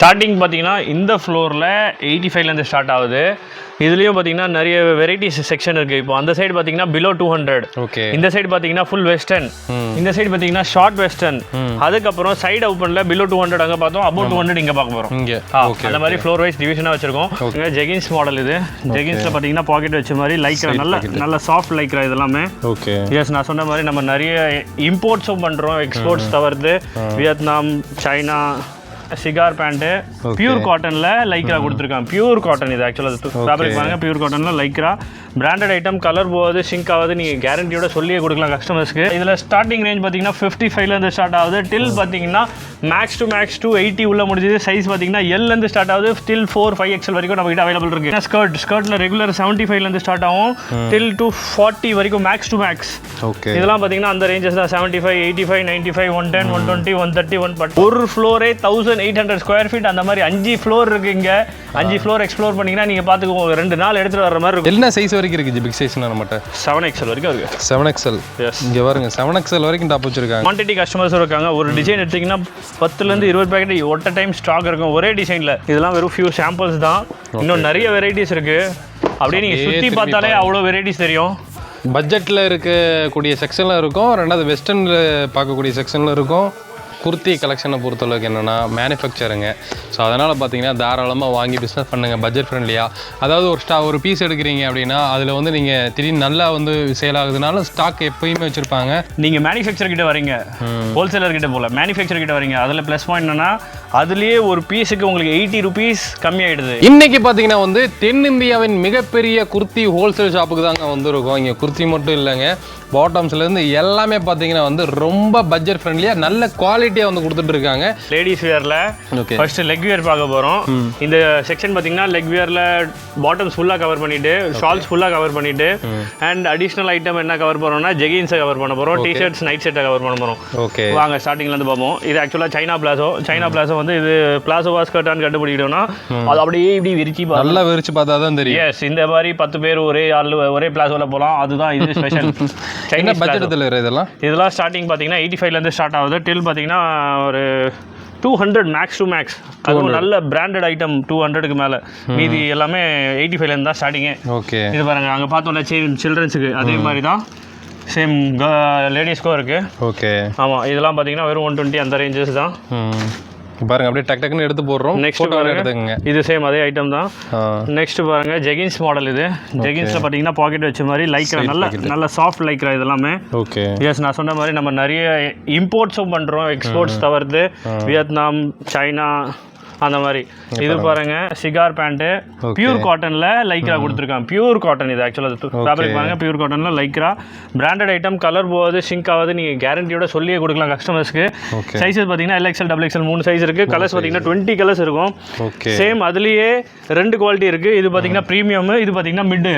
Starting பார்த்தீங்கன்னா இந்த ஃப்ளோரில் எயிட்டி ஃபைவ்லேருந்து ஸ்டார்ட் ஆகுது. இதுலேயும் பார்த்தீங்கன்னா நிறைய வெரைட்டிஸ் செக்ஷன் இருக்குது இப்போ அந்த சைடு பார்த்தீங்கன்னா பிலோ டூ ஹண்ட்ரட் ஓகே இந்த சைடு பார்த்தீங்கன்னா ஃபுல் வெஸ்டர்ன் இந்த சைடு பார்த்தீங்கன்னா ஷார்ட் வெஸ்டர்ன் அதுக்கப்புறம் சைடு ஓப்பனில் பிலோ டூ ஹண்ட்ரட் அங்கே பார்த்தோம் அபவுட் டூ ஹண்ட்ரட் இங்கே பார்க்க போகிறோம் இங்கே. அந்த மாதிரி ஃப்ளோர் வைஸ் டிவிஷனாக வச்சிருக்கோம். ஜெகின்ஸ் மாடல் இது. ஜெகின்ஸில் பார்த்தீங்கன்னா பாக்கெட் வச்ச மாதிரி லைக்ரா நல்ல நல்ல சாஃப்ட் லைக்ரா இது எல்லாமே ஓகே எஸ் நான் சொன்ன மாதிரி நம்ம நிறைய இம்போர்ட்ஸும் பண்ணுறோம் எக்ஸ்போர்ட்ஸ் தவிர்த்து Vietnam China cigar pant. Pure காட்டனில் லைக்ரா கொடுத்துருக்காங்க. பியூர் காட்டன் இது ஆக்சுவலாக ஃபேப்ரிக் பாருங்க. பியூர் காட்டனில் லைக்ரா பிராண்டட் ஐட்டம் கலர் போகாது ஷிங்க் ஆகாது. நீங்கள் கேரண்டியோட சொல்லியே கொடுக்கலாம் கஸ்டமர்ஸ்க்கு இதில் ஸ்டார்டிங் ரேஞ்ச் பார்த்தீங்கன்னா ஃபிஃப்டி ஃபைவ்லேருந்து ஸ்டார்ட் ஆகுது. டில் பார்த்தீங்கன்னா max to max two eighty உள்ள முடிஞ்சது. சைஸ் பார்த்தீங்கன்னா எல்லேருந்து ஸ்டார்ட் ஆகுது. டில் ஃபோர் ஃபைவ் எக்ஸல் வரைக்கும் நம்ம கிட்ட அவைலபிள் இருக்கு. ஸ்கர்ட் ஸ்கர்ட்டில் ரெகுலர் செவன்ட்டி ஃபைவ்லேருந்து ஸ்டார்ட் ஆகும். டில் டு ஃபார்ட்டி வரைக்கும் மேக்ஸ் டு மேக்ஸ் ஓகே இதெல்லாம் பார்த்தீங்கன்னா அந்த ரேஞ்சஸ் தான். Seventy five eighty five ninety five one ten one twenty one thirty one but ஒரு ஃப்ளோரே thousand eight hundred square feet அந்த மாதிரி அஞ்சு ஃப்ளோர் இருக்கு இங்க. அஞ்சு ஃப்ளோர் எக்ஸ்ப்ளோர் பண்ணீங்கன்னா நீங்கள் பார்த்துக்கோ ஒரு ரெண்டு நாள் எடுத்துகிட்டு வர மாதிரி இருக்கும். என்ன சைஸ் வரைக்கும் இருக்குது பிக் சைஸ்னா நம்மகிட்ட செவன் எக்ஸல் வரைக்கும் இருக்கு. செவன் எக்ஸல் எஸ் இங்கே பாருங்க செவன் எக்ஸல் வரைக்கும் டாப் வச்சிருக்காங்க. குவான்டிட்டி கஸ்டமர்ஸும் இருக்காங்க. ஒரு டிசைன் எடுத்தீங்கன்னா பத்துலேருந்து இருபது பேக்கெட் ஒட்ட டைம் ஸ்டாக் இருக்கும். ஒரே டிசைனில் இதெல்லாம் வெறும் ஃபியூ சாம்பிள்ஸ் தான். இன்னும் நிறைய வெரைட்டிஸ் இருக்கு. அப்படியே நீங்கள் சுற்றி பார்த்தாலே அவ்வளோ வெரைட்டிஸ் தெரியும். பட்ஜெட்டில் இருக்கக்கூடிய செக்ஷனில் இருக்கும். ரெண்டாவது வெஸ்டர்னில் பார்க்கக்கூடிய செக்ஷனில் இருக்கும். குர்த்தி கலெக்ஷனை பொறுத்தளவுக்கு என்னென்னா மேனுஃபேக்சருங்க ஸோ அதனால் பார்த்தீங்கன்னா தாராளமாக வாங்கி பிஸ்னஸ் பண்ணுங்கள் பட்ஜெட் ஃப்ரெண்ட்லியாக அதாவது ஒரு ஸ்டா ஒரு பீஸ் எடுக்கிறீங்க அப்படின்னா அதில் வந்து நீங்கள் திடீர்னு நல்லா வந்து சேல் ஆகுதுனால ஸ்டாக் எப்பயுமே வச்சுருப்பாங்க. நீங்கள் மேனுஃபேக்சர் கிட்ட வரீங்க. ஹோல்சேலர் கிட்ட போல. மேனுஃபேக்சர் கிட்ட வரீங்க. அதில் ப்ளஸ் பாயிண்ட் என்னன்னா அதுலேயே ஒரு பீஸுக்கு உங்களுக்கு எயிட்டி ருபீஸ் கம்மியாயிடுது. இன்னைக்கு பார்த்தீங்கன்னா வந்து தென்னிந்தியாவின் மிகப்பெரிய குர்த்தி ஹோல்சேல் ஷாப்புக்கு தாங்க வந்திருக்கோம். இங்கே குர்த்தி மட்டும் இல்லைங்க. பாட்டம்ஸ்லேருந்து எல்லாமே பார்த்தீங்கன்னா வந்து ரொம்ப பட்ஜெட் ஃப்ரெண்ட்லியாக நல்ல குவாலிட்டியாக வந்து கொடுத்துட்டு இருக்காங்க. லேடிஸ் வியரில் ஓகே ஃபர்ஸ்ட் லெக் வியர் பார்க்க போகிறோம் இந்த செக்ஷன் பார்த்தீங்கன்னா லெக் வியரில் பாட்டம்ஸ் ஃபுல்லாக கவர் பண்ணிட்டு ஷால்ஸ் ஃபுல்லாக கவர் பண்ணிட்டு அண்ட் அடிஷ்னல் ஐட்டம் என்ன கவர் பண்ணுறோம்னா ஜெகின்ஸை கவர் பண்ண போகிறோம் டிஷர்ட்ஸ் நைட் செட்டை கவர் பண்ண போகிறோம் ஓகே வாங்க ஸ்டார்டிங்லேருந்து பார்ப்போம். இது ஆக்சுவலாக சைனா பிளாசோ சைனா பிளாசோ வந்து இது பிளாசோவா ஸ்கர்ட்டான்னு கண்டுபிடிக்கிட்டோம்னா அது அப்படியே இப்படி விரிச்சு நல்லா விரிச்சு பார்த்தா தான் தெரியும். எஸ் இந்த மாதிரி பத்து பேர் ஒரே ஆள் ஒரே பிளாசோவில் போகலாம் அதுதான் இது ஸ்பெஷல் சைனீஸ் பிளாசோ பட்ஜெட்டில் இதெல்லாம்? இதெல்லாம் ஸ்டார்டிங் பார்த்தீங்கன்னா எயிட்டி ஃபைவ்லேருந்து ஸ்டார்ட் ஆகுது. டில் பார்த்தீங்கன்னா ஒரு two hundred max to max அதுவும் நல்ல பிராண்டட் ஐட்டம் டூ ஹண்ட்ரடுக்கு மேலே. மீதி எல்லாமே எயிட்டி ஃபைவ்லேருந்து தான் ஸ்டார்டிங்கே ஓகே. இது பாருங்க அங்கே பார்த்தோம்ல சில்ட்ரன்ஸுக்கு அதே மாதிரி தான். சேம் லேடிஸ்க்கும் இருக்குது ஓகே. ஆமாம் இதெல்லாம் பார்த்தீங்கன்னா வெறும் ஒன் டுவெண்ட்டி அந்த ரேஞ்சஸ் தான். பாருங்க அப்படியே டக் டக்குன்னு எடுத்து போடுறோம். பாருங்க. எடுத்துக்கங்க. இது சேம் அதே ஐட்டம் தான். நெக்ஸ்ட் பாருங்க ஜெகின்ஸ் மாடல் இது. ஜெகின்ஸில் பார்த்தீங்கன்னா பாக்கெட் வச்ச மாதிரி லைக்ரா நல்ல நல்ல சாஃப்ட் லைக்ரா இது எல்லாமே ஓகே எஸ் நான் சொன்ன மாதிரி நம்ம நிறைய இம்போர்ட்ஸும் பண்ணுறோம் எக்ஸ்போர்ட்ஸ் தவிர்த்து வியட்நாம் சைனா அந்த மாதிரி. இது பாருங்க. சிகார் பேண்ட்டு பியூர் காட்டனில் லைக்ரா கொடுத்துருக்காங்க. பியூர் காட்டன் இது ஆக்சுவலாக ஃபேப்ரிக் பாருங்க பியூர் காட்டனில் லைக்ரா பிராண்டட் ஐட்டம் கலர் போகாது ஷிங்க் ஆகாது நீங்கள் கேரண்டியோட சொல்லியே கொடுக்கலாம் கஸ்டமர்ஸ்க்கு சைஸஸ் பார்த்தீங்கன்னா எல்எக்ஸ்எல் டபுள் எக்ஸ்எல் மூணு சைஸ் இருக்குது கலர்ஸ் பார்த்தீங்கன்னா டுவெண்ட்டி கலர்ஸ் இருக்கும். சேம் அதுலேயே ரெண்டு குவாலிட்டி இருக்குது இது பார்த்தீங்கன்னா ப்ரீமியம் இது பார்த்தீங்கன்னா மிட்டு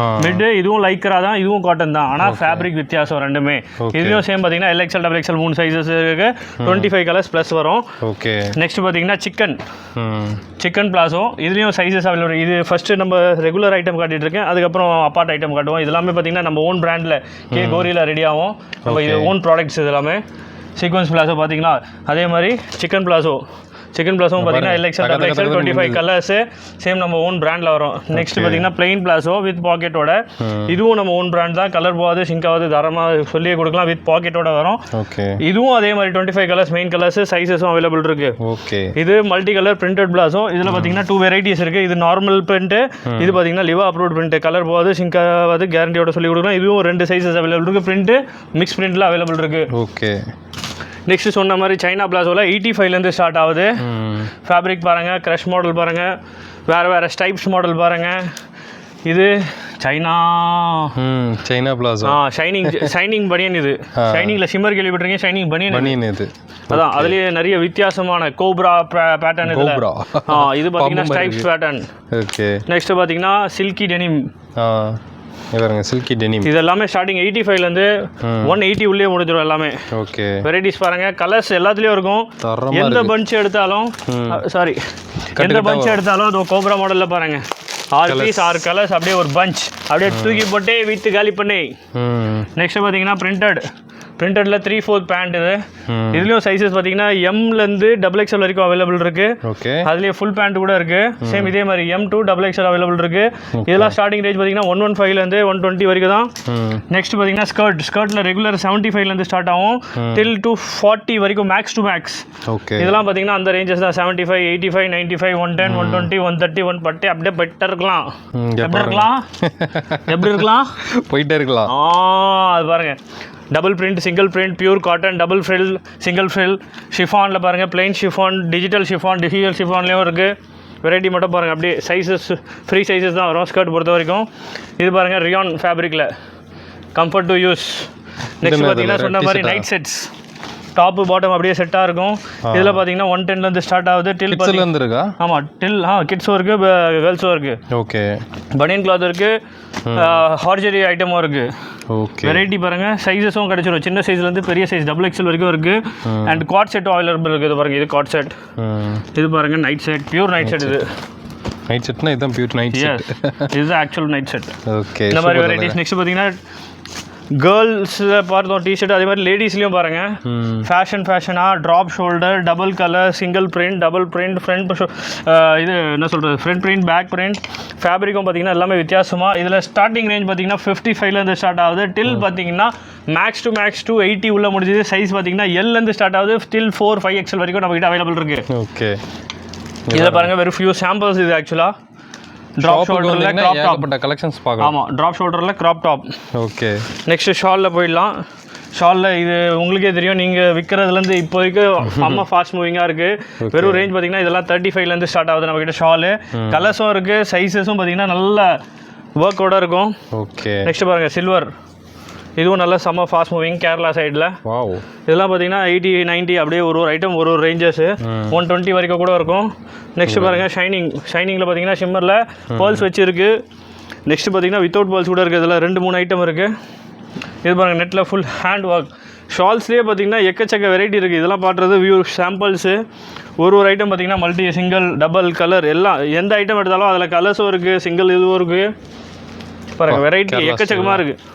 ஆ. மிட்டு இதுவும் லைக்ரா தான் இதுவும் காட்டன் தான். ஆனால் ஃபேப்ரிக் வித்தியாசம் ரெண்டுமே. இதுலேயும் சேம் பார்த்தீங்கன்னா எல்எக்ஸ்எல் டபுள் எக்ஸ்எல் மூணு சைஸஸ் இருக்கு. டுவெண்ட்டி ஃபைவ் கலர்ஸ் ப்ளஸ் வரும். ஓகே நெக்ஸ்ட் பார்த்தீங்கன்னா சிக்கன் சிக்கன் பிளாஸோ இதுலேயும் சைஸஸ் அவைலபிள் இது ஃபஸ்ட்டு நம்ம ரெகுலர் ஐட்டம் காட்டிட்டு இருக்கேன். அதுக்கப்புறம் அப்பார்ட் ஐட்டம் காட்டுவோம். இது எல்லாமே பார்த்தீங்கன்னா நம்ம ஓன் பிராண்டில் கே கோரியில் ரெடி ஆகும். நம்ம இது ஓன் ப்ராடக்ட்ஸ் இது எல்லாமே சீக்வன்ஸ் பிளாஸோ பார்த்தீங்களா? அதே மாதிரி சிக்கன் பிளாஸோ சிக்கன் பிளாஸும் பார்த்தீங்கன்னா L XL double twenty five colours same நம்ம ஓன் பிராண்டில் வரும். நெக்ஸ்ட் பார்த்தீங்கன்னா பிளெயின் பிளாஸோ வித் பாக்கெட்டோட இதுவும் நம்ம ஓன் பிராண்ட் தான். கலர் போகாது சிங்க் ஆகாது தரமாக சொல்லியே கொடுக்கலாம். வித் பாக்கெட்டோட வரும். இதுவும் அதே மாதிரி twenty five colours main colours சைஸஸும் available இருக்கு. ஓகே இது மல்டி கலர் பிரிண்டட் பிளாஸோ இதில் பார்த்தீங்கன்னா டூ வெரைட்டிஸ் இருக்குது இது நார்மல் பிரிண்ட்டு இது பார்த்தீங்கன்னா லிவா அப்ரூவ்ட் பிரிண்ட் கலர் போகாது சிங்க் ஆகாது கேரண்டியோட சொல்லி கொடுக்கலாம். இதுவும் ரெண்டு சைஸஸ் அவைலபிள் இருக்குது பிரிண்ட்டு மிக்ஸ் பிரிண்ட்டில் அவைலபிள் இருக்குது ஓகே நெக்ஸ்ட் சொன்ன மாதிரி சைனா பிளாஸோவில் எயிட்டி ஃபைவ்லேருந்து ஸ்டார்ட் ஆகுது. ஃபேப்ரிக் பாருங்கள் க்ரஷ் மாடல் பாருங்கள் வேறு வேறு ஸ்டைப்ஸ் மாடல் பாருங்கள் இது சைனா. China palazzo. ஆ ஷைனிங் ஷைனிங் பனியன் இது. ஷைனிங்கில் ஷிம்மர் கேள்விப்பட்டிருக்கீங்க? ஷைனிங் பனியன் பனியன் இது. அதான் அதுலயே நிறைய வித்தியாசமான கோப்ரா பேட்டர்ன் Cobra. ஆ இது மாதிரி ஸ்டைப்ஸ் பேட்டர்ன் ஓகே நெக்ஸ்ட் பாத்தீங்கன்னா சில்கி டெனிம் பாருங்க சில்கி டெனிம் இது எல்லாமே ஸ்டார்டிங் எயிட்டி ஃபைவ்லேருந்து ஒன் எயிட்டி உள்ளே முடிஞ்சிடும் எல்லாமே. ஓகே. வெரைட்டிஸ் பாருங்க கலர்ஸ் எல்லாத்துலேயும் இருக்கும். எந்த பஞ்ச் எடுத்தாலும் சாரி எந்த பஞ்ச் எடுத்தாலும் அது கோப்ரா மாடலில் பாருங்க. ஆறு பீஸ் ஆறு கலர்ஸ் அப்படியே ஒரு பஞ்ச் அப்படியே தூக்கி போட்டே வித்து காலி பண்ணி. நெக்ஸ்ட் பார்த்தீங்கன்னா பிரிண்டட் பிரிண்டடில் த்ரீ ஃபோர்த் பேண்ட் இது. ம் இதுலேயும் சைஸஸ் பார்த்தீங்கன்னா எம்லேருந்து டபுள் எக்ஸ்எல் வரைக்கும் அவைலபிள் இருக்குது ஓகே அதுலேயே ஃபுல் பேண்ட் கூட இருக்குது சேம் இதே மாதிரி M to double XL available இருக்குது இதெல்லாம் ஸ்டார்டிங் ரேஞ்ச் பார்த்தீங்கன்னா ஒன் ஒன் ஃபைவ்லேருந்து ஒன் டுவெண்ட்டி வரைக்கும் தான். நெக்ஸ்ட் பார்த்தீங்கன்னா ஸ்கர்ட் ஸ்கர்ட்டில் ரெகுலர் செவன்ட்டி ஃபைவ்லேருந்து ஸ்டார்ட் ஆகும். டில் டூ ஃபார்ட்டி வரைக்கும் மேக்ஸ் டு மேக்ஸ் ஓகே இதெல்லாம் பார்த்தீங்கன்னா அந்த ரேஞ்சஸ் தான். Seventy five eighty five ninety five one ten one twenty one thirty one but அப்படியே பெட்டர் இருக்கலாம். ம், இங்க எப்படி. இருக்கலாம்? எப்படி இருக்கலாம்? போயிட்டே இருக்கலாம். ஆ அது பாருங்க. Double print single print pure cotton double fill single fill ஷிஃபானில் பாருங்கள் plain chiffon digital chiffon digital ஷிஃபான்லேயும் இருக்குது வெரைட்டி மட்டும் பாருங்கள் அப்படியே சைஸஸ் ஃப்ரீ சைஸஸ் தான் வரும் ஸ்கர்ட் பொறுத்த வரைக்கும். இது பாருங்கள் ரியான் ஃபேப்ரிக்கில் கம்ஃபர்ட் டு யூஸ் நெக்ஸ்ட் பார்த்தீங்கன்னா? சொன்ன மாதிரி? நைட் செட்ஸ் டாப்பு பாட்டம் அப்படியே செட்டாக இருக்கும். இதில் பார்த்தீங்கன்னா ஒன் டென்லேருந்து ஸ்டார்ட் ஆகுது. டில் கிட்ஸ்ல இருந்து இருக்கா? ஆமாம் டில் ஆ கிட்ஸும் இருக்குது கேர்ள்ஸும் இருக்குது ஓகே. பனியன் கிளாத் இருக்குது ஹார்ஜரி ஐட்டமும் இருக்குது ஓகே. வெரைட்டி பாருங்க. சைஸஸும் கிடைச்சிரும். சின்ன சைஸ்ல இருந்து பெரிய சைஸ் டபுள் எக்ஸல் வரைக்கும் இருக்கு. அண்ட் காட் செட்டும் அவைலபிள் இருக்குது இது பாருங்க இது காட் செட் இது பாருங்க night set pure night set இது. நைட் செட்னா இதுதான் பியூர் நைட் செட் எஸ் இது ஆக்சுவல் நைட் செட் ஓகே இந்த மாதிரி வெரைட்டிஸ் நெக்ஸ்ட் பார்த்தீங்கன்னா கேர்ள்ஸில் பார்த்தோம் டிஷர்ட் அதே மாதிரி லேடிஸ்லேயும் பாருங்க. ம். ஃபேஷன் ஃபேஷனாக drop shoulder double colour single print double print front இது என்ன சொல்கிறது ஃப்ரண்ட் பிரிண்ட் பேக் பிரிண்ட் ஃபேப்ரிக்கும் பார்த்தீங்கன்னா எல்லாமே வித்தியாசமாக இதில் ஸ்டார்டிங் ரேஞ்ச் பார்த்தீங்கன்னா ஃபிஃப்டி ஃபைவ்லேருந்து ஸ்டார்ட் ஆகுது. டில் பார்த்தீங்கன்னா max to max two eighty உள்ள முடிஞ்சது. சைஸ் பார்த்தீங்கன்னா எல்லேருந்து ஸ்டார்ட் ஆகுது. டில் ஃபோர் ஃபைவ் எக்ஸல் வரைக்கும் நம்மகிட்ட அவைலபிள் இருக்குது ஓகே. இதில் பாருங்கள் வெறும் ஃபியூ சாம்பிள்ஸ் இது ஆக்சுவலாக ட்ராப் ஷோல்டரில் க்ராப் டாப் கலெக்ஷன்ஸ் பார்க்கலாம். ஆமாம் ட்ராப் ஷோல்டரில் க்ராப் டாப் ஓகே நெக்ஸ்ட் ஷாலில் போயிடலாம். ஷாலில் இது உங்களுக்கே தெரியும். நீங்கள் விற்கிறதுலேருந்து இப்போதைக்கு செம்ம ஃபாஸ்ட் மூவிங்காக இருக்குது வெறும் ரேஞ்ச் பார்த்தீங்கன்னா இதெல்லாம் தேர்ட்டி ஃபைவ்லேருந்து ஸ்டார்ட் ஆகுது நம்மக்கிட்ட ஷாலு கலர்ஸும் இருக்குது சைஸஸும் பார்த்தீங்கன்னா நல்ல ஒர்க்கோட இருக்கும். ஓகே நெக்ஸ்ட் பாருங்கள் சில்வர் இதுவும் நல்ல செம்ம ஃபாஸ்ட் மூவிங் கேரளா சைடில் வாவ் இதெல்லாம் பார்த்தீங்கன்னா எயிட்டி நைன்ட்டி அப்படியே ஒரு ஒரு ஐட்டம் ஒரு ஒரு ரேஞ்சஸ் ஒன் டுவெண்ட்டி வரைக்கும் கூட இருக்கும். நெக்ஸ்ட் பாருங்கள் ஷைனிங் ஷைனிங்கில் பார்த்தீங்கன்னா ஷிம்மரில் பேர்ல்ஸ் வச்சுருக்கு. நெக்ஸ்ட் பார்த்தீங்கன்னா வித்தவுட் பேர்ல்ஸ் கூட இருக்குது இதில் ரெண்டு மூணு ஐட்டம் இருக்குது இது பாருங்கள் நெட்டில் ஃபுல் ஹேண்ட் ஒர்க் ஷால்ஸ்லேயே பார்த்தீங்கன்னா எக்கச்சக்க வெரைட்டி இருக்குது இதெல்லாம் பாட்டுறது வியூ சாம்பிள்ஸு ஒரு ஒரு ஐட்டம் பார்த்தீங்கன்னா மல்டி சிங்கிள் டபுள் கலர் எல்லாம் எந்த ஐட்டம் எடுத்தாலும் அதில் கலர்ஸும் இருக்குது சிங்கிள் இதுவும் இருக்குது பாருங்கள் வெரைட்டி எக்கச்சக்கமாக இருக்குது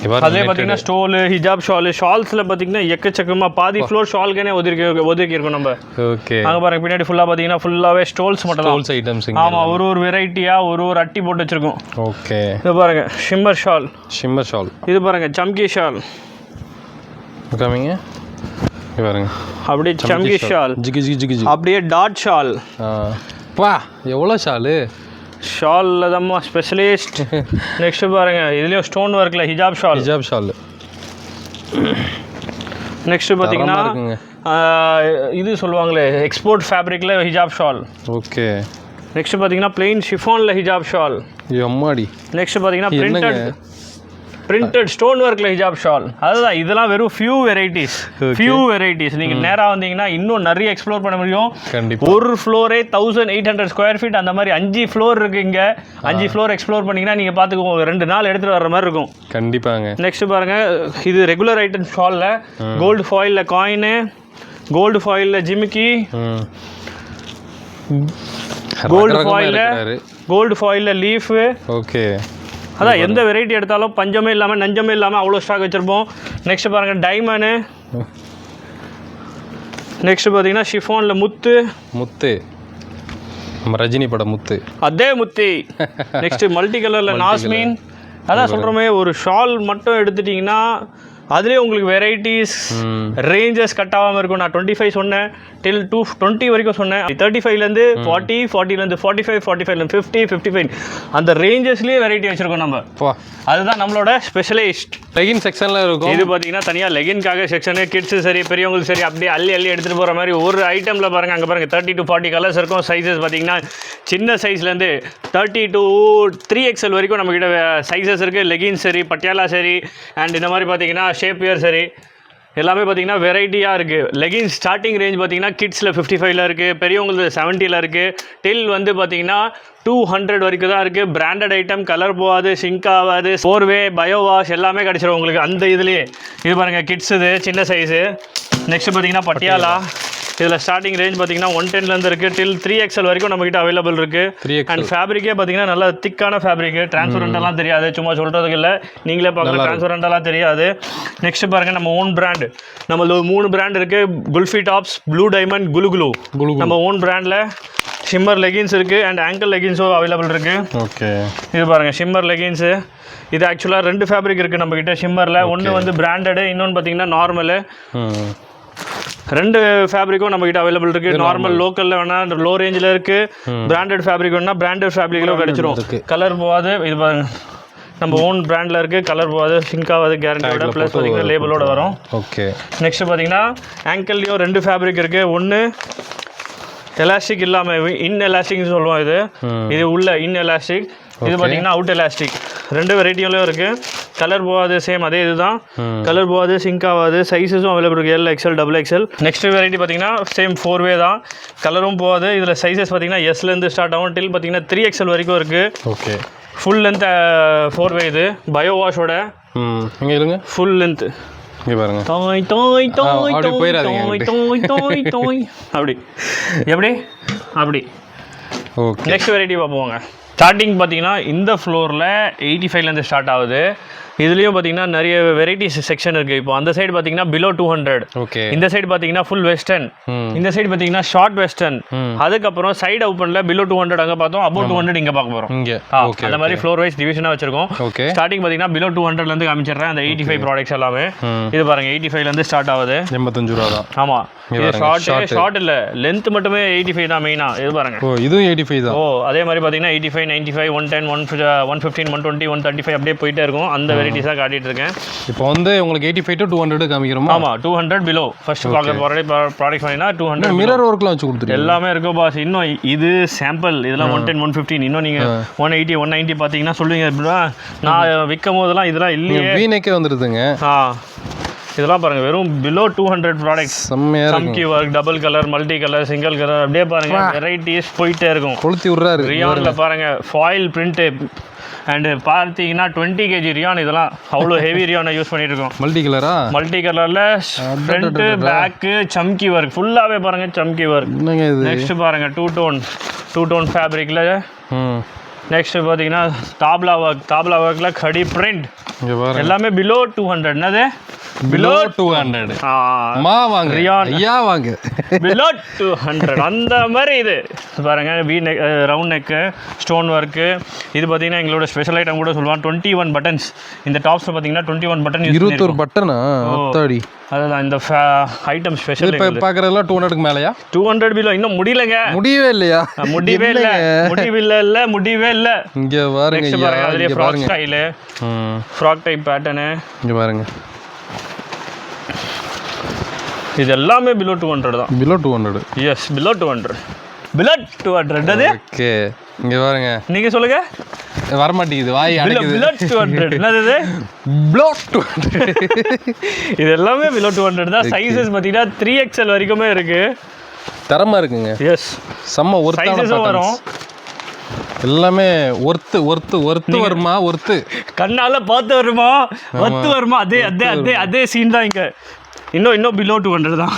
அதுலேயே பார்த்தீங்கன்னா ஸ்டோலு ஹிஜாப் ஷாலு ஷால்ஸில் பார்த்தீங்கன்னா எக்கச்சக்கமாக பாதி ஃப்ளோர் ஷால்கனே ஒதுக்கி ஒதுக்கி இருக்கோம் நம்ம. ஓகே. அங்கே பாருங்க பின்னாடி ஃபுல்லாக பார்த்தீங்கன்னா ஃபுல்லாகவே ஸ்டோல்ஸ் மட்டும் ஹோல்ஸ் ஐட்டம்ஸ் ஆமாம் ஒரு ஒரு வெரைட்டியாக ஒரு ஒரு அட்டி போட்டு வச்சுருக்கோம். ஓகே. இது பாருங்க ஷிம்மர் ஷால் ஷிம்மர் ஷால் இது பாருங்க சம்கி ஷால் காமிங்க பாருங்க. அப்படியே சம்கி ஷால் ஜிகி ஜிகி ஜிகி அப்படியே டாட் ஷால் பா எவ்வளோ ஷாலு ஷாலில் தான் ஸ்பெஷலிஸ்ட் நெக்ஸ்ட் பாருங்க இதுலேயும் ஸ்டோன் ஒர்க்கில் ஹிஜாப் ஷால் ஹிஜாப் ஷால் நெக்ஸ்ட் பார்த்தீங்கன்னா இது சொல்லுவாங்களே எக்ஸ்போர்ட் ஃபேப்ரிக்கில் ஹிஜாப் ஷால் ஓகே. நெக்ஸ்ட் பார்த்தீங்கன்னா பிளெயின் ஷிஃபானில் ஹிஜாப் ஷால் எம்மாடி நெக்ஸ்ட் பார்த்தீங்கன்னா? பிரிண்டட் பிரிண்டட் ஸ்டோன் ஒர்க்கில் ஹிஜாப் ஷால் அதுதான் இதெல்லாம் வெறும் ஃபியூ வெரைட்டிஸ். ஃபியூ வெரைட்டிஸ் நீங்கள் நேராக வந்தீங்கன்னா இன்னும் நிறைய எக்ஸ்ப்ளோர் பண்ண முடியும். ஒரு ஃப்ளோரே thousand eight hundred square feet அந்த மாதிரி அஞ்சு ஃப்ளோர் இருக்கு இங்கே. அஞ்சு ஃப்ளோர் எக்ஸ்ப்ளோர் பண்ணீங்கன்னா நீங்கள் பார்த்துக்கோங்க ரெண்டு நாள் எடுத்துகிட்டு வர மாதிரி இருக்கும். கண்டிப்பாங்க. நெக்ஸ்ட் பாருங்க இது ரெகுலர் ஐட்டம் ஷாலில் கோல்டு ஃபாயிலில் காயினு கோல்டு ஃபாயிலில் ஜிமிக்கி. கோல்டு ஃபாயிலில். கோல்டு ஃபாயிலில் லீஃபு ஓகே அதான் எந்த வெரைட்டி எடுத்தாலும் பஞ்சமே இல்லாமல் நஞ்சமே இல்லாமல் அவ்வளோ ஸ்டாக் வச்சுருப்போம். நெக்ஸ்ட் பாருங்கள் டைமண்டு நெக்ஸ்ட் பார்த்தீங்கன்னா ஷிஃபானில் முத்து. முத்து. நம்ம ரஜினி படம் முத்து. அதே முத்தி. நெக்ஸ்ட் மல்டி கலரில் நாஸ்மீன் அதான் சொல்கிறோமே ஒரு ஷால் மட்டும் எடுத்துட்டிங்கன்னா அதுலேயே உங்களுக்கு வெரைட்டிஸ் ரேஞ்சஸ் கட் ஆகாமல் இருக்கும். நான் டுவெண்ட்டி ஃபைவ் சொன்னேன். டில் டூ டுவெண்ட்டி வரைக்கும் சொன்னேன். தேர்ட்டி ஃபைவ்லேருந்து ஃபார்ட்டி ஃபார்ட்டிலேருந்து ஃபார்ட்டி ஃபைவ் ஃபார்ட்டி ஃபைவ்லேருந்து ஃபிஃப்டி ஃபிஃப்டி ஃபைவ் அந்த ரேஞ்சஸ்லேயே வெரைட்டி வச்சுருக்கோம் நம்ம. அதுதான் நம்மளோட ஸ்பெஷலிஸ்ட் லெகின் செக்ஷனில் இருக்கும். இது பார்த்தீங்கன்னா தனியாக லெகின்காக செக்ஷனு கிட்ஸு சரி பெரியவங்களுக்கு சரி அப்படியே அள்ளி அள்ளி எடுத்துகிட்டு போகிற மாதிரி ஒரு ஐட்டமில் பாருங்கள் அங்கே பாருங்கள் தேர்ட்டி டு ஃபார்ட்டி கலர்ஸ் இருக்கும். சைஸஸ் பார்த்தீங்கன்னா சின்ன சைஸ்லேருந்து தேர்ட்டி டு த்ரீ எக்ஸல் வரைக்கும் நம்மக்கிட்ட சைஸஸ் இருக்குது லெகின்ஸ் சரி பட்டியாலா சரி அண்ட் இந்த மாதிரி பார்த்தீங்கன்னா ஷேப்பியர் சரி. எல்லாமே பார்த்தீங்கன்னா வெரைட்டியாக இருக்குது லெகின்ஸ் ஸ்டார்டிங் ரேஞ்ச் பார்த்தீங்கன்னா கிட்ஸில் ஃபிஃப்டி ஃபைவ்ல இருக்குது பெரியவங்களுக்கு செவன்ட்டியில் இருக்குது டில் வந்து பார்த்தீங்கன்னா டூ ஹண்ட்ரட் வரைக்கும் தான் இருக்குது பிராண்டட் ஐட்டம் கலர் போகாது சிங்க் ஆகாது ஃபோர்வே பயோ வாஷ் எல்லாமே கிடச்சிரும் உங்களுக்கு அந்த இதுலேயே. இது பாருங்கள் கிட்ஸ் இது சின்ன சைஸு நெக்ஸ்ட் பார்த்தீங்கன்னா பட்டியாலா. இதில் ஸ்டார்டிங் ரேஞ்ச் பார்த்தீங்கன்னா ஒன் டென்லேருந்து இருக்குது டில் த்ரீ எக்ஸல் வரைக்கும் நம்மகிட்ட அவைலபிள் இருக்குது அண்ட் ஃபேப்ரிக்கே பார்த்தீங்கன்னா நல்லா திக்கான ஃபேப்ரிக் டிரான்ஸ்பரண்டெல்லாம் தெரியாது. சும்மா சொல்கிறதுக்கு இல்லை. நீங்களே பார்க்கலாம் டிரான்ஸ்பரண்டெல்லாம் தெரியாது. நெக்ஸ்ட் பாருங்க நம்ம ஓன் பிராண்ட் நம்ம மூணு பிராண்ட் இருக்கு. Kulfi tops blue diamond Kulu Kulu நம்ம ஓன் பிராண்டில் ஷிம்மர் லெகின்ஸ் இருக்குது அண்ட் ஆங்கிள் லெகின்ஸும் அவைலபிள் இருக்குது ஓகே. இது பாருங்கள் ஷிம்மர் லெகின்ஸு இது ஆக்சுவலாக ரெண்டு ஃபேப்ரிக் இருக்குது நம்மக்கிட்ட ஷிம்மரில் ஒன்று வந்து பிராண்டடு இன்னொன்று பார்த்தீங்கன்னா நார்மலு ரெண்டு ஃபேப்ரிக்கும் நம்ம கிட்ட அவைலபிள் இருக்கு நார்மல் லோக்கல்ல வேணா லோ ரேஞ்சில் இருக்கு பிராண்டட் ஃபேப்ரிக் வேணா பிராண்டட் ஃபேப்ரிக்ல கிடைச்சிரும். கலர் போகாது. இது பாருங்க நம்ம ஓன் பிராண்ட்ல இருக்கு. கலர் போகாது. சிங்க் ஆகாது கேரண்டியோட ப்ளஸ் பார்த்தீங்கன்னா லேபிளோட வரும். ஓகே நெக்ஸ்ட் பார்த்தீங்கன்னா ஆங்கிள்லேயும் ரெண்டு ஃபேப்ரிக் இருக்கு. ஒன்று எலாஸ்டிக் இல்லாமல் இன் எலாஸ்டிக்னு சொல்லுவோம் இது. இது உள்ள இன் எலாஸ்டிக் இது பார்த்தீங்கன்னா அவுட் எலாஸ்டிக் ரெண்டு வெரைட்டியும் இருக்கு. கலர் போகாது சேம் அதே இதுதான். கலர் போகாது சிங்க் ஆகாது. சைஸஸும் அவைலபிள் இருக்குது L XL double XL next variety பார்த்தீங்கன்னா சேம் ஃபோர் வே தான். கலரும் போகாது. இதில் சைஸஸ் பார்த்தீங்கன்னா எஸ்லேருந்து ஸ்டார்ட் ஆகும். டில் பார்த்தீங்கன்னா த்ரீ எக்ஸ்எல் வரைக்கும் இருக்குது okay full length four way இது. பயோ வாஷோட இங்கே இருங்க. ஃபுல் லென்த் இங்கே பாருங்க. தோய் தோய் தோய் அப்படி தோய் தோய் தோய் தோய் தோய் அப்படி. எப்படி? அப்படி. ஓகே நெக்ஸ்ட் வெரைட்டி பார்ப்போங்க. ஸ்டார்டிங் பார்த்தீங்கன்னா இந்த ஃப்ளோரில் எயிட்டி ஃபைவ்லேருந்து ஸ்டார்ட் ஆகுது. இதுலேயும் பார்த்தீங்கன்னா நிறைய வெரைட்டிஸ் செக்ஷன் இருக்குது இப்போ அந்த சைடு பார்த்தீங்கன்னா பிலோ டூ ஹண்ட்ரட் ஓகே இந்த சைடு பார்த்தீங்கன்னா ஃபுல் வெஸ்டர்ன் இந்த சைடு பார்த்தீங்கன்னா ஷார்ட் வெஸ்டர்ன். அதுக்கப்புறம் சைடு ஓப்பனில் பிலோ டூ ஹண்ட்ரட் அங்கே பார்த்தோம் அபவுட் டூ ஹண்ட்ரட் இங்கே பார்க்க போகிறோம் ஓகே அந்த மாதிரி ஃப்ளோர் வைஸ் டிவிஷனாக வச்சிருக்கோம். ஓகே ஸ்டார்டிங் பார்த்தீங்கன்னா பிலோ டூ ஹண்ட்ரட்லேருந்து காமிச்சிடுறேன் அந்த எயிட்டி ஃபைவ் ப்ராடக்ட்ஸ் எல்லாமே. இது பாருங்க எயிட்டி ஃபைவ்லேருந்து ஸ்டார்ட் ஆகுது. எண்பத்தஞ்சு ரூபா தான். ஆமாம் ஷார்ட் ஷார்ட் இல்லை. லென்த் மட்டுமே எயிட்டி ஃபைவ் தான் மெயினாக இது பாருங்க. ஓ இதுவும் எயிட்டி ஃபைவ் தான். ஓ அதே மாதிரி பார்த்தீங்கன்னா eighty five ninety five one ten one one fifteen one twenty one thirty five அப்படியே போயிட்டே இருக்கும். அந்த வெரைட்டிஸாக காட்டிட்டு இருக்கேன். இப்போ வந்து உங்களுக்கு eighty five to two hundred காமிக்கிறோமா ஆமாம் டூ ஹண்ட்ரட் பிலோ ஃபர்ஸ்ட் போகிற ப்ராடக்ட் வாங்கினா டூ ஹண்ட்ரட் மிரர் ஒர்க்லாம் வச்சு கொடுத்துருக்கீங்க எல்லாமே இருக்கு பாஸ் இன்னும் இது சாம்பிள் இதெல்லாம் ஒன் டென் ஒன் ஃபிஃப்டின் இன்னும் நீங்கள் ஒன் எயிட்டி ஒன் நைன்ட்டி பார்த்தீங்கன்னா சொல்லுவீங்க இப்படின்னா நான் விற்கும் போதெல்லாம் இதெல்லாம் இல்லையே. வீணேக்கே ஆ. இதெல்லாம் பாருங்க வெறும் below two hundred products சம்கி work double colour multi colour single colour அப்படியே பாருங்க வெரைட்டிஸ் போயிட்டே இருக்கும். கொளுத்தி விட்றாரு. ரியானில் பாருங்க. ஃபாயில் பிரிண்ட்டு அண்டு பார்த்தீங்கன்னா டுவெண்ட்டி கேஜி ரியான் இதெல்லாம் அவ்வளோ ஹெவி ரியானை யூஸ் பண்ணிட்டு இருக்கோம். மல்டி கலரா மல்டி கலரில் ஃப்ரண்ட்டு பேக்கு சம்கி ஒர்க் ஃபுல்லாகவே பாருங்க சம்கி ஒர்க் நெக்ஸ்ட் பாருங்க டூ டோன் டூ டோன் ஃபேப்ரிக்கில் ம். நெக்ஸ்ட் பார்த்தீங்கன்னா தாப்லா ஒர்க் தாப்லா ஒர்க்கில் கடி பிரிண்ட் இங்கே பாருங்க. எல்லாமே பிலோ டூ ஹண்ட்ரட் என்னது? பிலோ டூ ஹண்ட்ரட் மா வாங்க. ஐயா வாங்க. பிலோ டூ ஹண்ட்ரட் அந்த மாதிரி இது. பாருங்க V neck round neck stone work இது பார்த்தீங்கன்னா எங்களோட ஸ்பெஷல் ஐட்டம் கூட சொல்லுவாங்க டுவெண்ட்டி ஒன் பட்டன்ஸ் இந்த டாப்ஸில் பார்த்தீங்கன்னா டுவெண்ட்டி ஒன் பட்டன் இருபத்தொரு பட்டனா அத்தாடி. அதுதான் இந்த ஐட்டம் ஸ்பெஷல் இப்போ பார்க்குறதெல்லாம் டூ ஹண்ட்ரடுக்கு மேலேயா? டூ ஹண்ட்ரட் பிலோ இன்னும் முடியலங்க. முடியவே இல்லையா? முடியவே இல்லை. முடிவில்லை இல்லை முடியவே இல்லை. இங்கே பாருங்க அதுலேயே frock style frock type pattern இங்கே பாருங்க. இது எல்லாமே பிலோ டூ ஹண்ட்ரட் தான். Below two hundred yes below two hundred below two hundred அது? ஓகே இங்கே பாருங்க. நீங்கள் சொல்லுங்க. வரமாட்டேங்குது. வாய் பிலோ அடைக்குது பிலோ டூ ஹண்ட்ரட் என்னது இது? பிலோ டூ ஹண்ட்ரட் இது எல்லாமே பிலோ டூ ஹண்ட்ரட் தான் சைஸஸ் பார்த்தீங்கன்னா த்ரீ எக்ஸ்எல் வரைக்குமே இருக்கு. தரமாக இருக்குங்க. எஸ் செம்ம ஒர்த்தான சைஸஸும் வரும். எல்லாமே ஒர்த்து ஒர்த்து ஒர்த்து வருமா? ஒர்த்து கண்ணால பார்த்து வருமா? வத்து வருமா? அதே அதே அதே அதே சீன் தான் இங்க. இன்னும் இன்னும் பிலோ டூ ஹண்ட்ரட் தான்.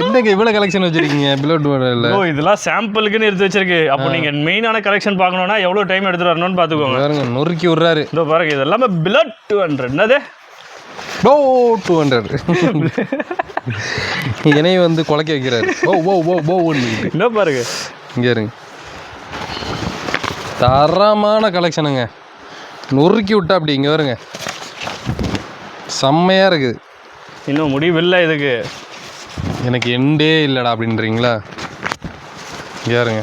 என்னங்க இவ்வளோ கலெக்ஷன் வச்சிருக்கீங்க? பிலோ டூ ஹண்ட்ரட்ல ஓ இதெல்லாம் சாம்பிளுக்குன்னு எடுத்து வச்சிருக்கு. அப்போ நீங்க மெயினான கலெக்ஷன் பார்க்கணும்னா எவ்வளோ டைம் எடுத்துட்டு வரணும்னு பார்த்துக்கோங்க. பாருங்க நொறுக்கி விட்றாரு. இதோ பாருங்க இது எல்லாமே பிலோ டூ ஹண்ட்ரட் என்னது? ஓ டூ ஹண்ட்ரட் என்னைய வந்து குலைக்க வைக்கிறாரு. ஓ ஓ ஓ ஓ என்ன பாருங்க. இங்கே இருங்க. தரமான கலெக்ஷனுங்க நொறுக்கி விட்டா அப்படி இங்கே வருங்க. செம்மையாக இருக்குது. இன்னும் முடிவில்லை இதுக்கு. எனக்கு எண்டே இல்லைடா அப்படின்றீங்களா? இருங்க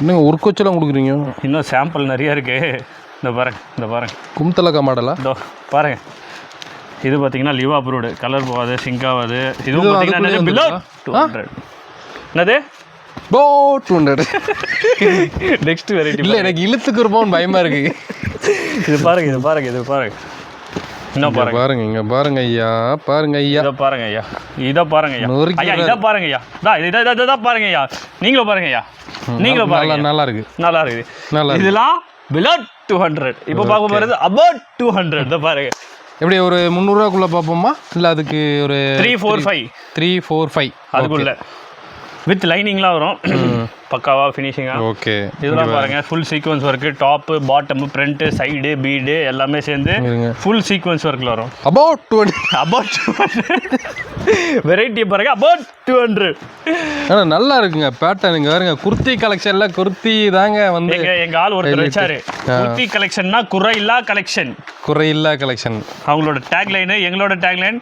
என்னங்க ஒரு கொச்செல்லாம் கொடுக்குறீங்க? இன்னும் சாம்பிள் நிறைய இருக்கு. இந்த பாருங்க இந்த பாருங்க. கும்தலக்கா மாடலா? இதோ பாருங்க. இது பார்த்தீங்கன்னா லிவ் அப்ரூவ்டு கலர் போகாது சிங்க் ஆகாது. இதுவும் பார்த்தீங்கன்னா பிலோ? டூ ஹண்ட்ரட் என்னது? Below two hundred next variety இல்லை எனக்கு இழுத்துக்கு இருப்போம் பயமாக இருக்கு. இது பாருங்க இது பாருங்க இது பாருங்க. இன்னும் பாருங்க. பாருங்க இங்க பாருங்க ஐயா பாருங்க ஐயா. இதை பாருங்க ஐயா. இதை பாருங்க ஐயா. ஐயா இதை பாருங்க ஐயா. இதா இதை இதை இதை பாருங்க ஐயா. நீங்களும் பாருங்க ஐயா. நீங்களும் பாருங்க நல்லா இருக்கு. நல்லா இருக்குது நல்லா இதெல்லாம் பிலோ டூ ஹண்ட்ரட் இப்போ பார்க்க போகிறது அபவுட் டூ ஹண்ட்ரட் தான் பாருங்க. எப்படி ஒரு முந்நூறுரூவாக்குள்ளே பார்ப்போமா? இல்லை அதுக்கு ஒரு three four five three four five அதுக்குள்ள. வித் லைனிங்லாம் வரும். பக்காவா ஃபினிஷிங்காக ஓகே. இதெல்லாம் பாருங்க full sequins work top bottom front side bead எல்லாமே சேர்ந்து ஃபுல் சீக்வன்ஸ் ஒர்க்கில் வரும். About twenty about two variety பாருங்க அபவுட் டூ ஹண்ட்ரட் ஆனால் நல்லா இருக்குங்க பேட்டர்ன் இங்கே பாருங்க குர்த்தி கலெக்ஷனில் குர்த்தி தாங்க வந்து எங்க எங்க ஆள் ஒருத்தர் வச்சாரு. குர்த்தி கலெக்ஷன்னா குறையில்லா கலெக்ஷன் குறையில்லா கலெக்ஷன் அவங்களோட டேக்லைனு எங்களோட டேக்லைன்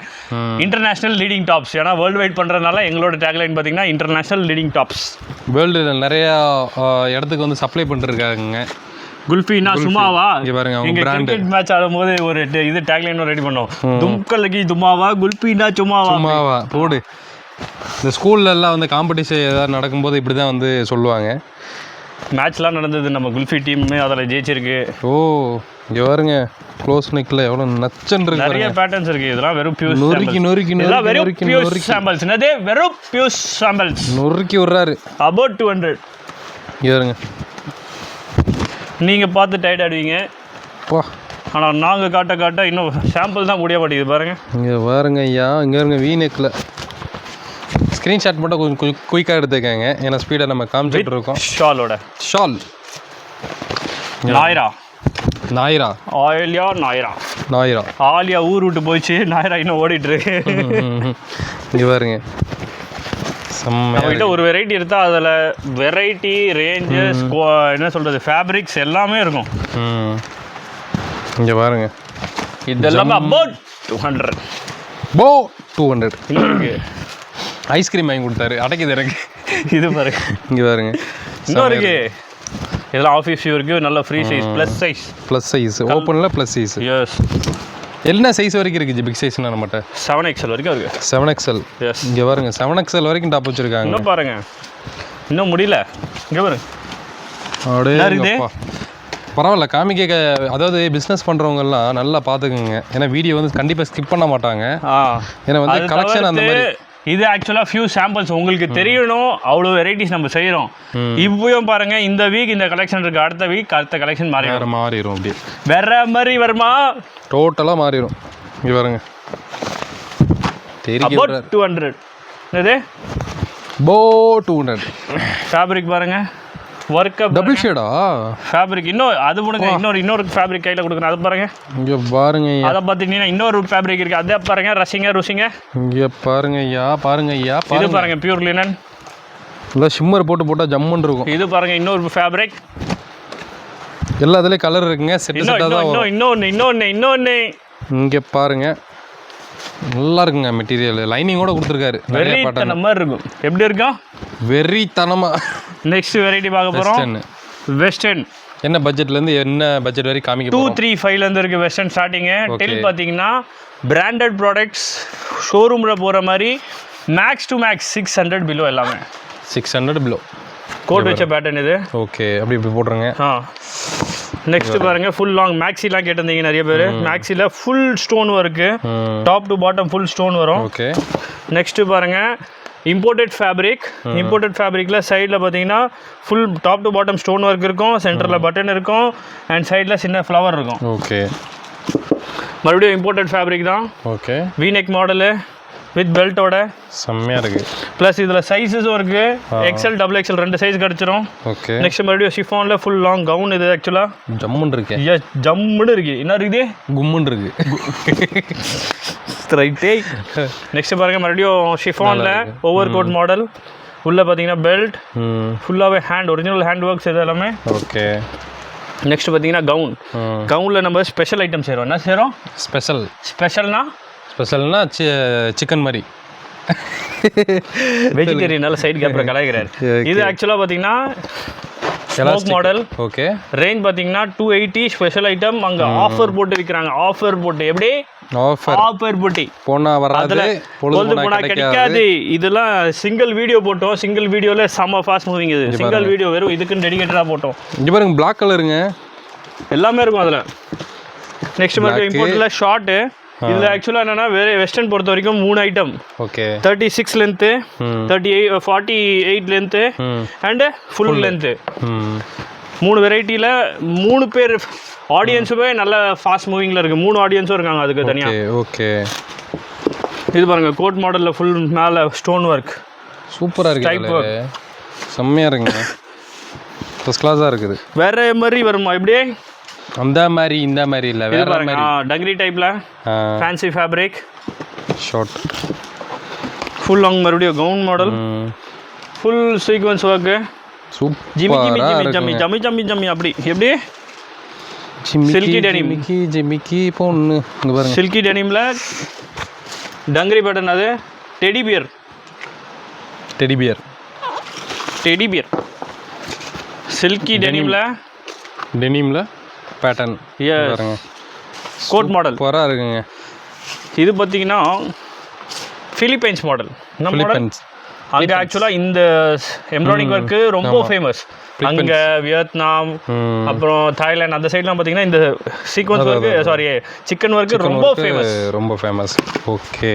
இன்டர்நேஷனல் லீடிங் டாப்ஸ் ஏன்னா வேர்ல்டு வைட் பண்ணுறதுனால எங்களோட டேக்லைன் பார்த்தீங்கன்னா இன்டர்நேஷனல் லீடிங் டாப்ஸ் வேர்ல்டில் நிறையா இடத்துக்கு வந்து சப்ளை பண்ணிருக்காங்க குல்ஃபினா சும்மாவா? இங்க கிரிக்கெட் மேட்ச் ஆடும்போது ஒரு இது டேக்லைன் ரெடி பண்ணோம். தும்கலகி துமாவா குல்பினா சும்மாவா? சும்மாவா? போடு. இந்த ஸ்கூல்ல எல்லாம் வந்து காம்படிஷன் ஏதாவது நடக்கும்போது இப்படி தான் வந்து சொல்லுவாங்க. மேட்ச்லாம் நடந்தது நம்ம குல்ஃபி டீம் அதில் ஜெயிச்சிருக்கு. ஓ இங்க பாருங்க க்ளோஸ் நெக்கில் எவ்வளோ நச்சன் இருக்கு நிறைய பேட்டர்ன்ஸ் இருக்கு. இதெல்லாம் வெறும் பியூஸ் நொறுக்கி நொறுக்கி வெறும் நொறுக்கி சாம்பிள்ஸ் என்னது? வெறும் பியூஸ் சாம்பிள்ஸ் நொறுக்கி விட்றாரு. அபவுட் டூ ஹண்ட்ரட் இங்க பாருங்க. நீங்கள் பார்த்து டயர்ட் ஆடுவீங்க. பா. ஆனால் நாங்கள் காட்ட காட்ட இன்னும் சாம்பிள் தான் முடிய மாட்டேங்குது பாருங்க. இங்கே பாருங்க ஐயா. இங்கே இருங்க வி நெக்கில் ஸ்க்ரீன்ஷாட் மட்டும் கொஞ்சம் குயிக்காக எடுத்துக்கங்க. ஏன்னா ஸ்பீடை நம்ம காமிச்சிட்டு இருக்கோம். ஷாலோட ஷால் நாயரா. நாயிரா. ஆயிலியா நாயரா. நாயிரா. ஆலியா ஊர் விட்டு போயிடுச்சு. நாயரா இன்னும் ஓடிட்டு இருக்கு. இங்கே பாருங்க. நம்மகிட்ட ஒரு வெரைட்டி இருந்தா அதில் வெரைட்டி ரேஞ்சு என்ன சொல்றது ஃபேப்ரிக்ஸ் எல்லாமே இருக்கும். இங்கே பாருங்க. இது எல்லாமே அபவுட் டூ ஹண்ட்ரட் போ டூ ஹண்ட்ரட் ஐஸ்கிரீம் வாங்கி கொடுத்தாரு. அடைக்குது எனக்கு. இது பாருங்க. இங்கே பாருங்க. இன்னும் இருக்கு. இதெல்லாம் ஆஃபீஸ் இருக்கு. நல்ல free size plus size plus size ஓப்பனில் ப்ளஸ் சைஸ் எஸ் என்ன சைஸ் வரைக்கும் இருக்குது பிக் சைஸ்னா நம்மகிட்ட? செவன் எக்ஸல் வரைக்கும் இருக்கு. செவன் எக்ஸ்எல் எஸ் இங்கே பாருங்க. செவன் எக்ஸ்எல் வரைக்கும் டாப் வச்சுருக்காங்க. இன்னும் பாருங்க. இன்னும் முடியல. இங்க பாருங்க. அப்படியே இருக்குது? பரவாயில்ல. காமிக்க அதாவது பிஸ்னஸ் பண்ணுறவங்கெல்லாம் நல்லா பார்த்துக்குங்க. ஏன்னா வீடியோ வந்து கண்டிப்பாக ஸ்கிப் பண்ண மாட்டாங்க. ஏன்னா வந்து கலெக்ஷன் அந்த மாதிரி இது ஆக்சுவலாக ஃபியூ சாம்பிள்ஸ் உங்களுக்கு தெரியணும். அவ்வளோ வெரைட்டிஸ் நம்ம செய்கிறோம் இப்பயும் பாருங்க இந்த வீக் இந்த கலெக்ஷன் இருக்கு. அடுத்த வீக் அடுத்த கலெக்ஷன் மாறி வேறு மாறிடும் அப்படியே. வேற மாதிரி வருமா? டோட்டலாக மாறிடும் இங்கே பாருங்க. டூ ஹண்ட்ரட் இது போ டூ ஹண்ட்ரட் ஃபேப்ரிக் பாருங்க. ஒர்க் டபுள் ஷேடா ஃபேப்ரிக் இன்னும் அது கொடுங்க இன்னொரு இன்னொரு ஃபேப்ரிக் கையில் கொடுக்குறேன் அதை பாருங்க. இங்கே பாருங்க அதை பார்த்தீங்கன்னா இன்னொரு ஃபேப்ரிக் இருக்கு. அதை பாருங்க ரசிங்க ருசிங்க. இங்கே பாருங்க ஐயா பாருங்க ஐயா இது பாருங்க. பியூர் லினன் இல்லை ஷிம்மர் போட்டு போட்டால் ஜம்முன்னு இருக்கும். இது பாருங்க இன்னொரு ஃபேப்ரிக் எல்லா இதுலேயும் கலர் இருக்குங்க. இன்னும் செட்டாக தான் இன்னொன்று இன்னொன்று இன்னொன்று இங்கே பாருங்க. நல்லா இருக்குங்க மெட்டீரியல் லைனிங்கோட கொடுத்துருக்காரு. நிறைய தன மாதிரி இருக்கும். எப்படி இருக்கும்? வெறித்தனமாக நெக்ஸ்ட் வெரைட்டி பார்க்க போகிறோம் வெஸ்டர்ன் என்ன பட்ஜெட்லேருந்து என்ன பட்ஜெட் வரைக்கும் காமிக்க டூ த்ரீ ஃபைவ்லேருந்து இருக்குது வெஸ்டர்ன் ஸ்டார்டிங்கு. டில் பார்த்தீங்கன்னா பிராண்டட் ப்ராடக்ட்ஸ் ஷோரூமில் போகிற மாதிரி max to max six hundred below எல்லாமே. சிக்ஸ் ஹண்ட்ரட் பிலோ கோட் வச்ச பேட்டர்ன் இது. ஓகே அப்படி இப்படி போட்டுருங்க. ஆ. நெக்ஸ்ட் பாருங்க ஃபுல் லாங் மேக்ஸிலாம் கேட்டிருந்தீங்க நிறைய பேர். மேக்ஸியில் ஃபுல் ஸ்டோன் ஒர்க்கு ம். Top to bottom full stone வரும். ஓகே நெக்ஸ்ட் பாருங்க இம்போர்ட்டட் ஃபேப்ரிக் இம்போர்ட்டட் ஃபேப்ரிக்கில் சைடில் பார்த்தீங்கன்னா full top to bottom stone work இருக்கும். சென்டரில் பட்டன் இருக்கும். அண்ட் சைடில் சின்ன ஃப்ளவர் இருக்கும். ஓகே மறுபடியும் இம்போர்ட்டட் ஃபேப்ரிக் தான். Okay V neck model with பெல்ட்டோட செம்மையாக இருக்குது ப்ளஸ் இதில் சைஸஸும் இருக்குது எக்ஸல் டபுள் எக்ஸல் ரெண்டு சைஸ் கிடச்சிரும். ஓகே நெக்ஸ்ட் மறுபடியும் ஷிஃபானில் ஃபுல் லாங் கவுன் இது ஆக்சுவலாக ஜம்முன்னு இருக்கே. எஸ் ஜம்முன்னு இருக்கு. என்ன இருக்குது கும்முன்னு இருக்கு. ரைட்டே நெக்ஸ்ட் பாருங்க மறுபடியும் ஷிஃபானில் ஓவர் கோட் மாடல் உள்ளே பார்த்தீங்கன்னா பெல்ட் ம். ஃபுல்லாகவே ஹேண்ட் ஒரிஜினல் ஹேண்ட் ஒர்க்ஸ் இது எல்லாமே. ஓகே. நெக்ஸ்ட் பார்த்தீங்கன்னா கவுன் கவுனில் நம்ம ஸ்பெஷல் ஐட்டம் செய்கிறோம் என்ன செய்கிறோம் ஸ்பெஷல் ஸ்பெஷல்னா ஸ்பெஷல்னா சிக்கன் மாதிரி வெஜிடேரியனால சைடு கேப்பில் கலாய்க்கிறார். இது ஆக்சுவலாக பார்த்தீங்கன்னா மாடல் ஓகே ரேஞ்ச் பார்த்தீங்கன்னா டூ எயிட்டி ஸ்பெஷல் ஐட்டம் அங்கே ஆஃபர் போட்டு விற்கிறாங்க ஆஃபர் போட்டு எப்படி? ஆஃபர் ஆஃபர் போட்டி போனா வராது பொழுது போனா கிடைக்காது. இதெல்லாம் சிங்கிள் வீடியோ போட்டோம். சிங்கிள் வீடியோவில் செம்ம ஃபாஸ்ட் மூவிங் இது. சிங்கிள் வீடியோ வெறும் இதுக்குன்னு டெடிகேட்டடாக போட்டோம். இங்க பாருங்க பிளாக் கலருங்க எல்லாமே இருக்கும் அதில். Next Black. மட்டும் இம்போர்ட்டில் ஷார்ட்டு இதில் ஆக்சுவலாக என்னன்னா வேறு வெஸ்டர்ன் பொறுத்த வரைக்கும் மூணு item okay. Thirty six length thirty eight forty eight length and full length மூணு வெரைட்டியில் மூணு பேர் ஆடியன்ஸுமே நல்ல ஃபாஸ்ட் மூவிங்கில் இருக்குது மூணு ஆடியன்ஸும் இருக்காங்க அதுக்கு தனியாக ஓகே. இது பாருங்க கோட் மாடலில் ஃபுல் மேலே ஸ்டோன் ஒர்க் சூப்பராக Type இருக்கு தலைவரே. செம்மையா இருக்குங்க. ஃபஸ்ட் கிளாஸாக இருக்குது. வேற மாதிரி வருமா? இப்படியே அந்த மாதிரி இந்த மாதிரி இல்லை வேற மாதிரி. டங்கரி டைப்பில் fancy fabric short full long மறுபடியும் gown model full sequins work Jimmy ஜிமி ஜம்மி இருக்குங்க. ஜம்மி ஜம்மி ஜம்மி அப்படி. எப்படி? ஜிமிக்கி Silky denim. ஜிமிக்கி பொண்ணு. சில்கி டெனிமில் டங்கரி பேட்டர்ன் அது. Teddy bear teddy bear teddy bear silky டெனிமில் டெனிமில் பேட்டர்ன். பாருங்க. கோட் மாடல் சூப்பராக இருக்குங்க. இது பார்த்தீங்கன்னா ஃபிலிப்பைன்ஸ் மாடல் என்ன மாடல் பிலிப்பைன்ஸ் அங்கே ஆக்சுவலாக இந்த எம்ப்ராய்டிங் ஒர்க்கு ரொம்ப ஃபேமஸ் அங்கே வியட்நாம். அப்புறம் தாய்லாந்து அந்த சைட்லாம் பார்த்தீங்கன்னா இந்த sequins work sorry chikan work ரொம்ப ஃபேமஸ் ரொம்ப ஃபேமஸ் ஓகே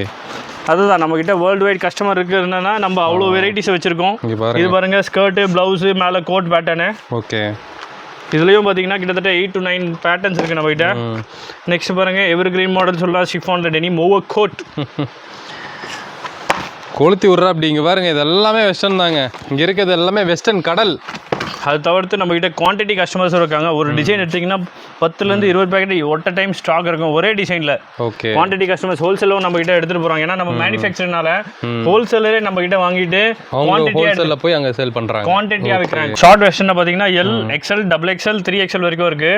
அதுதான் நம்மக்கிட்ட வேர்ல்டு வைட் கஸ்டமர் இருக்குன்னா நம்ம அவ்வளோ வெரைட்டிஸ் வச்சுருக்கோம். இது பாருங்க ஸ்கர்ட்டு ப்ளவுஸு மேலே கோட் பேட்டர்னு ஓகே இதுலேயும் பார்த்தீங்கன்னா கிட்டத்தட்ட எயிட் டு நைன் பேட்டர்ன்ஸ் இருக்குது நம்மகிட்ட நெக்ஸ்ட் பாருங்க எவர் கிரீன் மாடல் சொல்லலாம் ஷிஃபானில் டெனிம் ஓவர் கோட் கொளுத்தி விட்றா அப்படி இங்கே பாருங்க இது எல்லாமே வெஸ்டர்ன் தாங்க. இங்கே இருக்கிறது எல்லாமே வெஸ்டர்ன் கடல். அது தவிர்த்து நம்மகிட்ட குவான்டிட்டி கஸ்டமர்ஸ் இருக்காங்க. ஒரு டிசைன் எடுத்திங்கன்னா பத்துலேருந்து இருபது பேக்கெட் ஒட்ட டைம் ஸ்டாக் இருக்கும். ஒரே டிசைனில் ஓகே. குவான்டிட்டி கஸ்டமர்ஸ் ஹோல்சேலும் நம்ம கிட்ட எடுத்துட்டு போறோம் ஏன்னா நம்ம மேனுஃபேக்சர்னால ஹோல்சேலரே நம்ம கிட்ட வாங்கிட்டு அவங்க குவான்டிட்டியா ஹோல்சேலில் போய் அங்கே சேல் பண்ணுறாங்க குவான்டிட்டியா விற்கிறாங்க ஷார்ட் வெர்ஷன் பாத்தீங்கன்னா L XL double XL three XL வரைக்கும் இருக்கு.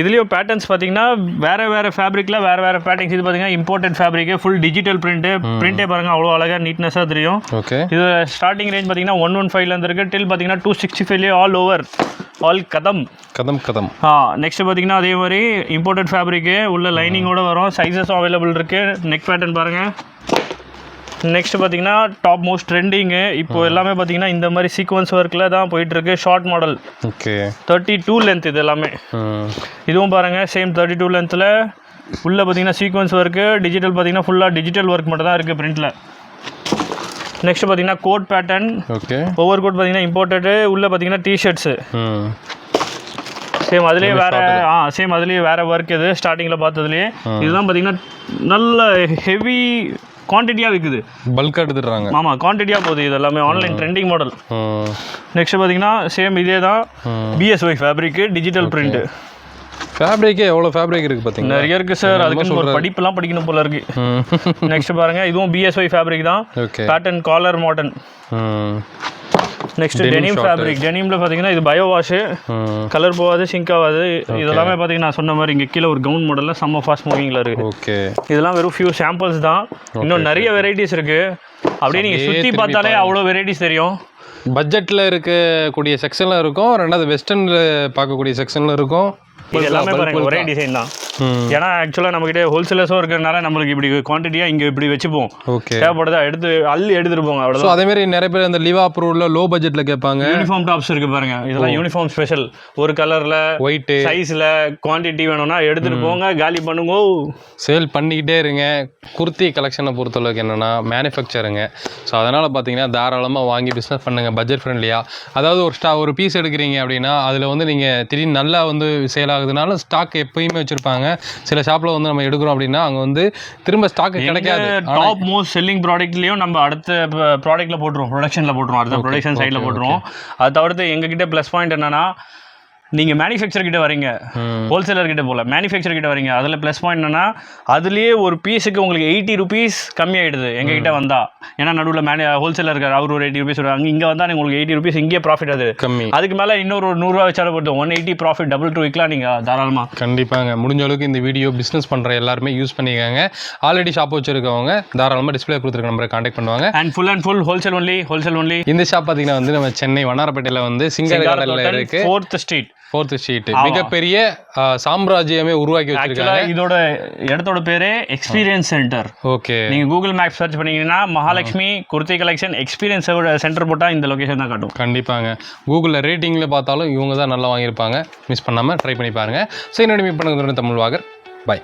இதுலயும் பேட்டர்ன்ஸ் பாத்தீங்கன்னா வேற வேற ஃபேப்ரிக்ல வேற வேற பேட்டர்ன்ஸ் இது பாத்தீங்கன்னா imported fabric full digital print பிரிண்டே பாருங்க அவ்வளோ அழகா நீட்னஸா தெரியும். இது ஸ்டார்டிங் ரேஞ்ச் பாத்தீங்கன்னா ஒன் ஒன் ஃபைவ்ல இருந்து இருக்கு. டில் பாத்தீங்கன்னா டூ சிக்ஸ்டி ஃபைவ்லேயே ஆல் ஓவர் ஆல் கதம் கதம் கதம் ஆ நெக்ஸ்ட் பார்த்தீங்கன்னா அதே மாதிரி இம்போர்ட்டட் ஃபேப்ரிக்கு உள்ள லைனிங்கோட வரும். சைஸஸும் அவைலபிள் இருக்கு. நெக் பேட்டர்ன் பாருங்க. நெக்ஸ்ட் பார்த்தீங்கன்னா டாப் மோஸ்ட் ட்ரெண்டிங்கு இப்போ எல்லாமே பார்த்தீங்கன்னா இந்த மாதிரி சீக்வன்ஸ் ஒர்க்கில் தான் போயிட்டு இருக்கு short model okay. Thirty two length இது எல்லாமே. இதுவும் பாருங்க சேம் தேர்ட்டி டூ லென்த்தில் உள்ள பார்த்தீங்கன்னா சீக்வன்ஸ் ஒர்க்கு டிஜிட்டல் பார்த்தீங்கன்னா ஃபுல்லாக டிஜிட்டல் ஒர்க் மட்டும் தான் இருக்குது பிரிண்டில் நெக்ஸ்ட் பார்த்தீங்கன்னா coat pattern okay over coat பார்த்தீங்கன்னா இம்போர்ட்டடு உள்ள பார்த்தீங்கன்னா டிஷர்ட்ஸு சேம் அதுலேயே வேற ஆ சேம் அதுலேயே வேற ஒர்க் இது ஸ்டார்டிங்கில் பார்த்ததுலேயே. இதுதான் பார்த்தீங்கன்னா நல்ல ஹெவி குவான்டிட்டியாக விற்குது பல்காக எடுத்துடுறாங்க. ஆமாம் குவான்டிட்டியாக போகுது இது எல்லாமே ஆன்லைன் ட்ரெண்டிங் மாடல் நெக்ஸ்ட் பார்த்தீங்கன்னா சேம் இதே தான். பிஎஸ்ஒய் ஃபேப்ரிக்கு டிஜிட்டல் பிரிண்ட் ஃபேப்ரிக்கே எவ்வளோ ஃபேப்ரிக் இருக்குது பார்த்தீங்களா நிறைய இருக்குது சார் அதுக்குன்னு ஒரு படிப்பெல்லாம் படிக்கணும் போல இருக்கு. நெக்ஸ்ட் பாருங்க இதுவும் பிஎஸ்ஒய் ஃபேப்ரிக் தான். Pattern collar modern next denim. Fabric டெனிமில் பார்த்தீங்கன்னா இது பயோ வாஷு கலர் போகாது சிங்க் ஆகாது. இதெல்லாமே பார்த்தீங்கன்னா நான் சொன்ன மாதிரி இங்கே கீழே ஒரு கவுன் மாடலில் செம்ம ஃபாஸ்ட் மூவிங்கில் இருக்குது ஓகே இதெல்லாம் வெறும் ஃபியூ சாம்பிள்ஸ் தான். இன்னும் நிறைய வெரைட்டிஸ் இருக்கு. அப்படியே நீங்க அப்படியே சுத்தி திரும்பி பார்த்தாலே அவ்வளோ வெரைட்டிஸ் தெரியும். பட்ஜெட்டில் இருக்கக்கூடிய செக்ஷனில் இருக்கும். ரெண்டாவது வெஸ்டர்னில் பார்க்கக்கூடிய செக்ஷனில் இருக்கும். இது எல்லாமே பாருங்க ஒரே டிசைன் தான். ஏன்னா ஆக்சுவலாக நம்மகிட்ட ஹோல்சேலர்ஸும் இருக்கிறதுனால நம்மளுக்கு இப்படி குவான்டிட்டியாக இங்கே இப்படி வச்சுப்போம். ஓகே தேவைப்படுதா எடுத்து அள்ளி எடுத்துட்டு போங்க ஸோ அவ்வளோதான் அதேமாரி நிறைய பேர் அந்த லிவா அப்ரூவ்ல லோ பட்ஜெட்டில் கேட்பாங்க. யூனிஃபார்ம் டாப்ஸ் இருக்கு பாருங்க. இதெல்லாம் யூனிஃபார்ம் ஸ்பெஷல் ஒரு கலர்ல ஒயிட்டு சைஸ்ல குவான்டிட்டி வேணும்னா எடுத்துட்டு போங்க காலி பண்ணுங்க சேல் பண்ணிக்கிட்டே இருங்க. குர்த்தி கலெக்ஷனை பொறுத்தளவுக்கு என்னென்னா மேனுஃபேக்சருங்க ஸோ அதனால் பார்த்தீங்கன்னா தாராளமாக வாங்கி பிஸ்னஸ் பண்ணுங்கள் பட்ஜெட் ஃப்ரெண்ட்லியாக அதாவது ஒரு ஸ்டா ஒரு பீஸ் எடுக்கிறீங்க அப்படின்னா அதில் வந்து நீங்கள் திடீர்னு நல்லா வந்து சேல் ஆகுதுனால ஸ்டாக் எப்பயுமே வச்சுருப்பாங்க. சில ஷாப்பில் வந்து நம்ம எடுக்கிறோம் அப்படின்னா அங்கே வந்து திரும்ப ஸ்டாக் கிடைக்காது. டாப் மோஸ்ட் செல்லிங் ப்ராடக்ட்லயும் நம்ம அடுத்த ப்ராடக்ட்ல போட்டுருவோம். ப்ரொடக்ஷன்ல போட்டுருவோம். அடுத்த ப்ரொடக்ஷன் சைடில் போட்டுருவோம். அது தவிர்த்து எங்ககிட்ட ப்ளஸ் பாயிண்ட் என்னன்னா நீங்க மேனுஃபேக்சர் கிட்ட வரீங்க. ஹோல்சேலர் கிட்ட போல மேனுஃபேக்சர் கிட்ட வரீங்க. அதில் ப்ளஸ் பாயிண்ட் என்னன்னா அதுலயே ஒரு பீஸுக்கு உங்களுக்கு எயிட்டி ருபீஸ் கம்மியாயிடுது எங்க கிட்ட வந்தா. ஏன்னா நடுவில் மேனு ஹோல்சேலர் இருக்கார் அவர் ஒரு எயிட்டி ருபீஸ் வருவாங்க இங்கே வந்தால் உங்களுக்கு எயிட்டி ருபீஸ் இங்கேயே ப்ராஃபிட் அது கம்மி. அதுக்கு மேலே இன்னொரு ஒரு நூறுரூவா வச்சாலும் போட்டு one eighty profit double too விற்கலாம் நீங்கள் தாராளமாக கண்டிப்பாங்க. முடிஞ்ச அளவுக்கு இந்த வீடியோ பிஸ்னஸ் பண்ணுற எல்லாருமே யூஸ் பண்ணிக்கோங்க. ஆல்ரெடி ஷாப் வச்சுருக்கவங்க தாராளமாக டிஸ்பிளே கொடுத்துருக்க நம்பரை காண்டாக்ட் பண்ணுவாங்க. And full and full wholesale only wholesale only இந்த ஷாப் பார்த்தீங்கன்னா வந்து நம்ம சென்னை வண்ணாரப்பேட்டையில் வந்து சிங்கர் இருக்கு. ஃபோர்த் ஸ்ட்ரீட் ஃபோர்த் ஸ்ட்ரீட் மிகப்பெரிய சாம்ராஜ்யமே உருவாக்கி வச்சிருக்காங்க. இதோட இடத்தோட பேரே எக்ஸ்பீரியன்ஸ் சென்டர் ஓகே. நீங்கள் கூகுள் மேப் சர்ச் பண்ணீங்கன்னா Mahalakshmi kurti collection experience centre போட்டால் இந்த லொகேஷன் தான் காட்டும். கண்டிப்பாங்க. கூகுளில் ரேட்டிங்கில் பார்த்தாலும் இவங்க தான் நல்லா வாங்கியிருப்பாங்க. மிஸ் பண்ணாமல் ட்ரை பண்ணி பாருங்கள் ஸோ என்னோட மீட் பண்ணுறது தமிழ் வாகர். பை